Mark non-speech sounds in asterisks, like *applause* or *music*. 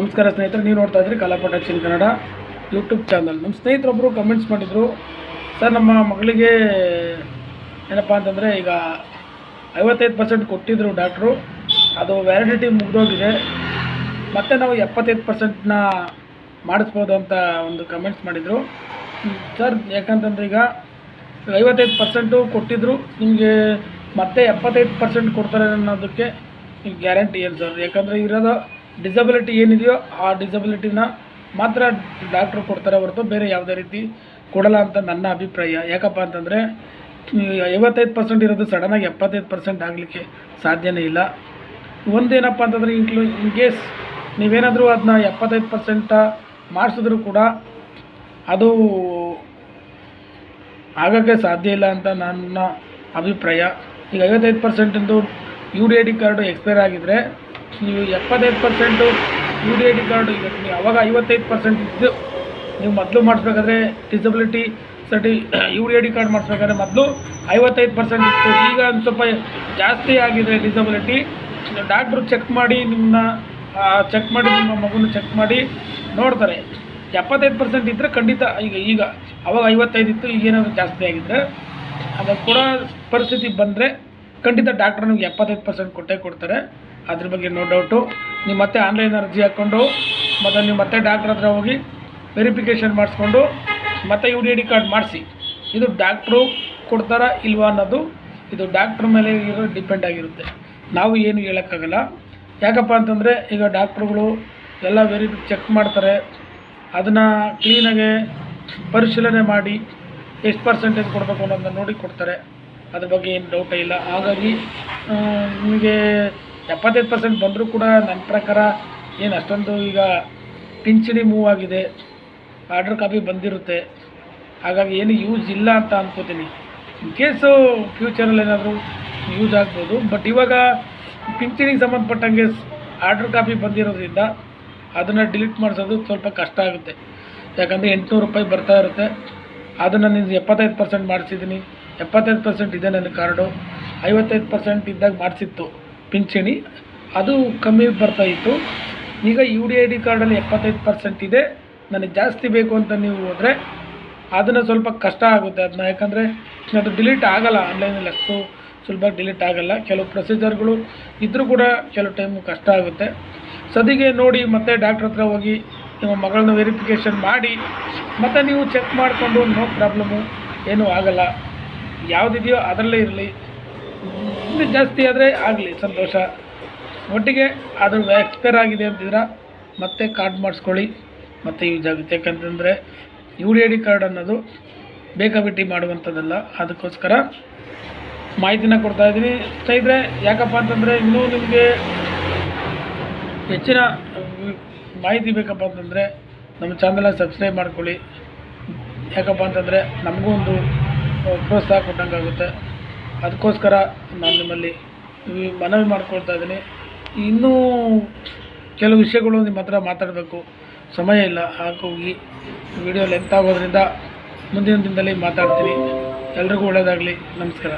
ನಮಸ್ಕಾರ ಸ್ನೇಹಿತರು, ನೀವು ನೋಡ್ತಾ ಇದ್ರಿ ಕಲಾಪಟ ಕನ್ನಡ ಯೂಟ್ಯೂಬ್ ಚಾನಲ್ ನಮ್ಮ ಸ್ನೇಹಿತರೊಬ್ಬರು ಕಮೆಂಟ್ಸ್ ಮಾಡಿದರು, ಸರ್, ನಮ್ಮ ಮಗಳಿಗೆ ಏನಪ್ಪ ಅಂತಂದರೆ ಈಗ ಐವತ್ತೈದು ಪರ್ಸೆಂಟ್ ಕೊಟ್ಟಿದ್ದರು ಡಾಕ್ಟ್ರು ಅದು ವ್ಯಾಲಿಡಿಟಿ ಮುಗಿದೋಗಿದೆ. ಮತ್ತು ನಾವು ಎಪ್ಪತ್ತೈದು ಪರ್ಸೆಂಟ್ನ ಮಾಡಿಸ್ಬೋದು ಅಂತ ಒಂದು ಕಮೆಂಟ್ಸ್ ಮಾಡಿದರು. ಸರ್, ಯಾಕಂತಂದ್ರೆ ಈಗ ಐವತ್ತೈದು ಪರ್ಸೆಂಟು ಕೊಟ್ಟಿದ್ದರು ನಿಮಗೆ ಮತ್ತೆ ಎಪ್ಪತ್ತೈದು ಪರ್ಸೆಂಟ್ ಕೊಡ್ತಾರೆ ಅನ್ನೋದಕ್ಕೆ ಗ್ಯಾರಂಟಿ ಏನು ಸರ್? ಯಾಕಂದರೆ ಇರೋದು ಡಿಸಬಿಲಿಟಿ ಏನಿದೆಯೋ ಆ ಡಿಸಬಿಲಿಟಿನ ಮಾತ್ರ ಡಾಕ್ಟ್ರು ಕೊಡ್ತಾರೆ ಹೊರತು ಬೇರೆ ಯಾವುದೇ ರೀತಿ ಕೊಡಲ್ಲ ಅಂತ ನನ್ನ ಅಭಿಪ್ರಾಯ. ಯಾಕಪ್ಪ ಅಂತಂದರೆ, ಐವತ್ತೈದು ಪರ್ಸೆಂಟ್ ಇರೋದು ಸಡನ್ನಾಗಿ ಎಪ್ಪತ್ತೈದು ಪರ್ಸೆಂಟ್ ಆಗಲಿಕ್ಕೆ ಸಾಧ್ಯನೇ ಇಲ್ಲ. ಒಂದೇನಪ್ಪ ಅಂತಂದರೆ ಇನ್ಕ್ಲೂ ಇನ್ ಕೇಸ್ ನೀವೇನಾದರೂ ಅದನ್ನ ಎಪ್ಪತ್ತೈದು ಪರ್ಸೆಂಟ ಮಾಡಿಸಿದ್ರೂ ಕೂಡ ಅದು ಆಗೋಕ್ಕೆ ಸಾಧ್ಯ ಇಲ್ಲ ಅಂತ ನನ್ನ ಅಭಿಪ್ರಾಯ. ಈಗ ಐವತ್ತೈದು ಪರ್ಸೆಂಟಿಂದು U D I D card expire ಆಗಿದ್ದರೆ ನೀವು ಎಪ್ಪತ್ತೈದು percent U D I D card ಈಗ ನೀವು ಅವಾಗ ಐವತ್ತೈದು ಪರ್ಸೆಂಟ್ ಇದ್ದು ನೀವು ಮೊದಲು ಮಾಡಿಸ್ಬೇಕಾದ್ರೆ disability ಸರ್ಟಿ *coughs* U D I D card ಮಾಡಿಸ್ಬೇಕಾದ್ರೆ ಮೊದಲು ಐವತ್ತೈದು ಪರ್ಸೆಂಟ್ ಇತ್ತು. ಈಗ ಒಂದು ಸ್ವಲ್ಪ ಜಾಸ್ತಿ ಆಗಿದೆ ಡಿಸಬಿಲಿಟಿ ಡಾಕ್ಟ್ರು ಚೆಕ್ ಮಾಡಿ ನಿಮ್ಮನ್ನ ಚೆಕ್ ಮಾಡಿ ನಿಮ್ಮ ಮಗುನ ಚೆಕ್ ಮಾಡಿ ನೋಡ್ತಾರೆ. ಎಪ್ಪತ್ತೈದು ಪರ್ಸೆಂಟ್ ಇದ್ದರೆ ಖಂಡಿತ ಈಗ ಈಗ ಅವಾಗ ಐವತ್ತೈದು ಇತ್ತು, ಈಗ ಏನಾದರೂ ಜಾಸ್ತಿ ಆಗಿದ್ದರೆ ಅದು ಕೊಡೋ ಪರಿಸ್ಥಿತಿ ಬಂದರೆ ಖಂಡಿತ ಡಾಕ್ಟ್ರ್ ನಿಮಗೆ ಎಪ್ಪತ್ತೈದು ಪರ್ಸೆಂಟ್ ಕೊಟ್ಟೇ ಕೊಡ್ತಾರೆ. ಅದ್ರ ಬಗ್ಗೆ ನೋ ಡೌಟು ನೀವು ಮತ್ತೆ ಆನ್ಲೈನ್ ಅರ್ಜಿ ಹಾಕ್ಕೊಂಡು ಮತ್ತು ನೀವು ಮತ್ತೆ ಡಾಕ್ಟ್ರ್ ಹತ್ರ ಹೋಗಿ ವೆರಿಫಿಕೇಷನ್ ಮಾಡಿಸ್ಕೊಂಡು, ಮತ್ತೆ ಯು ಡಿ ಕಾರ್ಡ್ ಮಾಡಿಸಿ. ಇದು ಡಾಕ್ಟ್ರು ಕೊಡ್ತಾರಾ ಇಲ್ವಾ ಅನ್ನೋದು ಇದು ಡಾಕ್ಟ್ರ್ ಮೇಲೆ ಇರೋ ಡಿಪೆಂಡ್ ಆಗಿರುತ್ತೆ. ನಾವು ಏನು ಹೇಳೋಕ್ಕಾಗಲ್ಲ. ಯಾಕಪ್ಪ ಅಂತಂದರೆ ಈಗ ಡಾಕ್ಟ್ರುಗಳು ಎಲ್ಲ ವೆರಿ ಚೆಕ್ ಮಾಡ್ತಾರೆ. ಅದನ್ನು ಕ್ಲೀನಾಗೆ ಪರಿಶೀಲನೆ ಮಾಡಿ ಎಷ್ಟು ಪರ್ಸೆಂಟೇಜ್ ಕೊಡಬೇಕು ಅನ್ನೋದನ್ನ ನೋಡಿ ಕೊಡ್ತಾರೆ. ಅದ್ರ ಬಗ್ಗೆ ಏನು ಡೌಟೇ ಇಲ್ಲ. ಹಾಗಾಗಿ ನಿಮಗೆ ಎಪ್ಪತ್ತೈದು ಪರ್ಸೆಂಟ್ ಬಂದರೂ ಕೂಡ ನನ್ನ ಪ್ರಕಾರ ಏನು ಅಷ್ಟೊಂದು ಈಗ ಪಿಂಚಣಿ ಮೂವ್ ಆಗಿದೆ ಆರ್ಡ್ರ್ ಕಾಪಿ ಬಂದಿರುತ್ತೆ. ಹಾಗಾಗಿ ಏನು ಯೂಸ್ ಇಲ್ಲ ಅಂತ ಅಂದ್ಕೋತೀನಿ ಇನ್ ಕೇಸು ಫ್ಯೂಚರಲ್ಲಿ ಏನಾದರೂ ಯೂಸ್ ಆಗ್ಬೋದು ಬಟ್ ಇವಾಗ ಪಿಂಚಣಿಗೆ ಸಂಬಂಧಪಟ್ಟಂಗೆ ಆರ್ಡ್ರ್ ಕಾಪಿ ಬಂದಿರೋದ್ರಿಂದ ಅದನ್ನು ಡಿಲೀಟ್ ಮಾಡಿಸೋದು ಸ್ವಲ್ಪ ಕಷ್ಟ ಆಗುತ್ತೆ. ಯಾಕಂದರೆ ಎಂಟುನೂರು ರೂಪಾಯಿ ಬರ್ತಾ ಇರುತ್ತೆ. ಅದನ್ನು ನೀನು ಎಪ್ಪತ್ತೈದು ಪರ್ಸೆಂಟ್ ಮಾಡಿಸಿದ್ದೀನಿ ಎಪ್ಪತ್ತೈದು ಪರ್ಸೆಂಟ್ ಇದೆ ನನ್ನ ಕಾರ್ಡು. ಐವತ್ತೈದು ಪರ್ಸೆಂಟ್ ಇದ್ದಾಗ ಮಾಡಿಸಿತ್ತು. ಪಿಂಚಣಿ, ಅದು ಕಮ್ಮಿ ಬರ್ತಾ ಇತ್ತು. ಈಗ ಯು ಡಿ ಐ ಡಿ ಕಾರ್ಡಲ್ಲಿ ಎಪ್ಪತ್ತೈದು ಪರ್ಸೆಂಟ್ ಇದೆ. ನನಗೆ ಜಾಸ್ತಿ ಬೇಕು ಅಂತ ನೀವು ಹೋದರೆ ಅದನ್ನು ಸ್ವಲ್ಪ ಕಷ್ಟ ಆಗುತ್ತೆ ಅದನ್ನ ಯಾಕಂದರೆ ಅದು ಡಿಲೀಟ್ ಆಗಲ್ಲ ಆನ್ಲೈನಲ್ಲಿ ಅಷ್ಟು ಸುಲಭ ಡಿಲೀಟ್ ಆಗಲ್ಲ. ಕೆಲವು ಪ್ರೊಸೀಜರ್ಗಳು ಇದ್ದರೂ ಕೂಡ ಕೆಲವು ಟೈಮು ಕಷ್ಟ ಆಗುತ್ತೆ. ಸದಿಗೆ ನೋಡಿ ಮತ್ತೆ ಡಾಕ್ಟ್ರ್ ಹತ್ರ ಹೋಗಿ ನಿಮ್ಮ ಮಗಳನ್ನ ವೆರಿಫಿಕೇಷನ್ ಮಾಡಿ. ಮತ್ತು ನೀವು ಚೆಕ್ ಮಾಡಿಕೊಂಡು ನೋ ಪ್ರಾಬ್ಲಮ್ಮು ಏನೂ ಆಗಲ್ಲ. ಯಾವುದಿದೆಯೋ ಅದರಲ್ಲೇ ಇರಲಿ. ಇನ್ನೂ ಜಾಸ್ತಿ ಆದರೆ ಆಗಲಿ, ಸಂತೋಷ. ಒಟ್ಟಿಗೆ ಅದು ಎಕ್ಸ್ಪೈರ್ ಆಗಿದೆ ಅಂತಿದ್ರೆ ಮತ್ತೆ ಕಾರ್ಡ್ ಮಾಡಿಸ್ಕೊಳ್ಳಿ. ಮತ್ತೆ ಯೂಸ್ ಆಗುತ್ತೆ. ಯಾಕಂತಂದರೆ U D I D card ಅನ್ನೋದು ಬೇಕಾಬಿಟ್ಟಿ ಮಾಡುವಂಥದ್ದಲ್ಲ. ಅದಕ್ಕೋಸ್ಕರ ಮಾಹಿತಿನ ಕೊಡ್ತಾ ಇದ್ದೀನಿ. ಸ್ನೇಹಿತರೆ, ಯಾಕಪ್ಪ ಅಂತಂದರೆ ಇನ್ನೂ ನಿಮಗೆ ಹೆಚ್ಚಿನ ಮಾಹಿತಿ ಬೇಕಪ್ಪ ಅಂತಂದರೆ ನಮ್ಮ ಚಾನಲ್ನ ಸಬ್ಸ್ಕ್ರೈಬ್ ಮಾಡ್ಕೊಳ್ಳಿ. ಯಾಕಪ್ಪ ಅಂತಂದರೆ ನಮಗೂ ಒಂದು ಪ್ರೋತ್ಸಾಹ ಕೊಟ್ಟಂಗೆ ಆಗುತ್ತೆ ಅದಕ್ಕೋಸ್ಕರ ನಾನು ನಿಮ್ಮಲ್ಲಿ ಮನವಿ ಮಾಡ್ಕೊಳ್ತಾ ಇದ್ದೀನಿ. ಇನ್ನೂ ಕೆಲವು ವಿಷಯಗಳು ನಿಮ್ಮ ಹತ್ರ ಮಾತಾಡಬೇಕು. ಸಮಯ ಇಲ್ಲ, ಹಾಗಾಗಿ ವಿಡಿಯೋ ಲೆಂತ್ ಆಗೋದ್ರಿಂದ ಮುಂದಿನ ದಿನದಲ್ಲಿ ಮಾತಾಡ್ತೀನಿ. ಎಲ್ರಿಗೂ ಒಳ್ಳೆಯದಾಗಲಿ ನಮಸ್ಕಾರ.